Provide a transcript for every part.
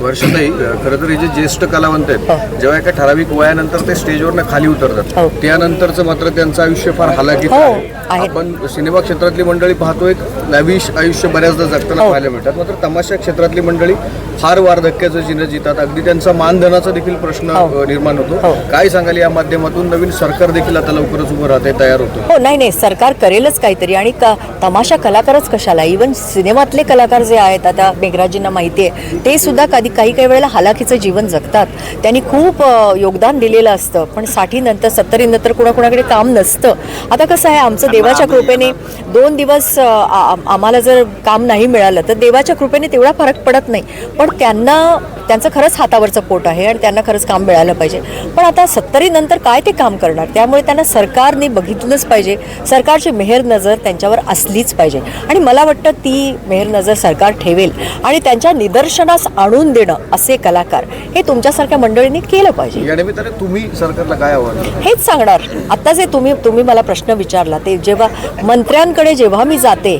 वर्षातही खरं तर हे जे ज्येष्ठ कलावंत आहेत जेव्हा एका ठराविक वयानंतर ते स्टेजवरनं खाली उतरतात हो. त्यानंतरचं मात्र त्यांचं आयुष्य फार हालाकीत हो. आपण सिनेमा क्षेत्रातली मंडळी पाहतो एक लाविश आयुष्य बऱ्याचदा जगताना हो. पाहायला मिळतात मात्र तमाशा क्षेत्रातली मंडळी फार वार्धक्याचं चिन्ह जितात अगदी त्यांचा मानधनाचा देखील प्रश्न हो. निर्माण होतो हो. काय सांगाल या माध्यमातून नवीन सरकार देखील आता लवकरच उभं राहते तयार होतं हो नाही नाही सरकार करेलच काहीतरी आणि क तमाशा कलाकारच कशाला इवन सिनेमातले कलाकार जे आहेत आता मेघराजींना माहिती आहे ते सुद्धा कधी काही काही वेळेला हालाखीचं जीवन जगतात. त्यांनी खूप योगदान दिलेलं असतं. पण साठीनंतर सत्तरीनंतर कुणाकुणाकडे काम नसतं. आता कसं आहे आमचं देवाच्या कृपेने दोन दिवस आम्हाला जर काम नाही मिळालं तर देवाच्या कृपेने तेवढा फरक पडत नाही. पण त्यांना त्यांचं खरंच हातावरचं पोट आहे आणि त्यांना खरंच काम मिळालं पाहिजे. पण आता सत्तरीनंतर काय ते काम करणार? त्यामुळे त्यांना सरकारने बघितलंच पाहिजे. सरकारची मेहर नजर त्यांच्यावर असलीच पाहिजे. आणि मला वाटतं ती मेहर नजर सरकार ठेवेल. आणि त्यांच्या निदर्शनास आणून देणं असे कलाकार हे तुमच्यासारख्या मंडळींनी केलं पाहिजे. या निमित्ताने तुम्ही सरकारला काय आव्हान हेच सांगणार. आत्ता जे तुम्ही तुम्ही मला प्रश्न विचारला ते जेव्हा मंत्र्यांकडे जेव्हा मी जाते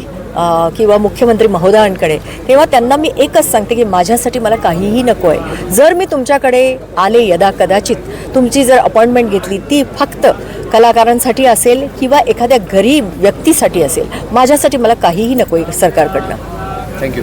किंवा मुख्यमंत्री महोदयांकडे तेव्हा त्यांना मी एकच सांगते की माझ्यासाठी मला काहीही नको आहे. जर मी तुमच्याकडे आले यदा कदाचित तुमची जर अपॉइंटमेंट घेतली ती फक्त कलाकारांसाठी असेल किंवा एखाद्या गरीब व्यक्तीसाठी असेल माझ्यासाठी मला काहीही नको आहे सरकारकडनं. थँक्यू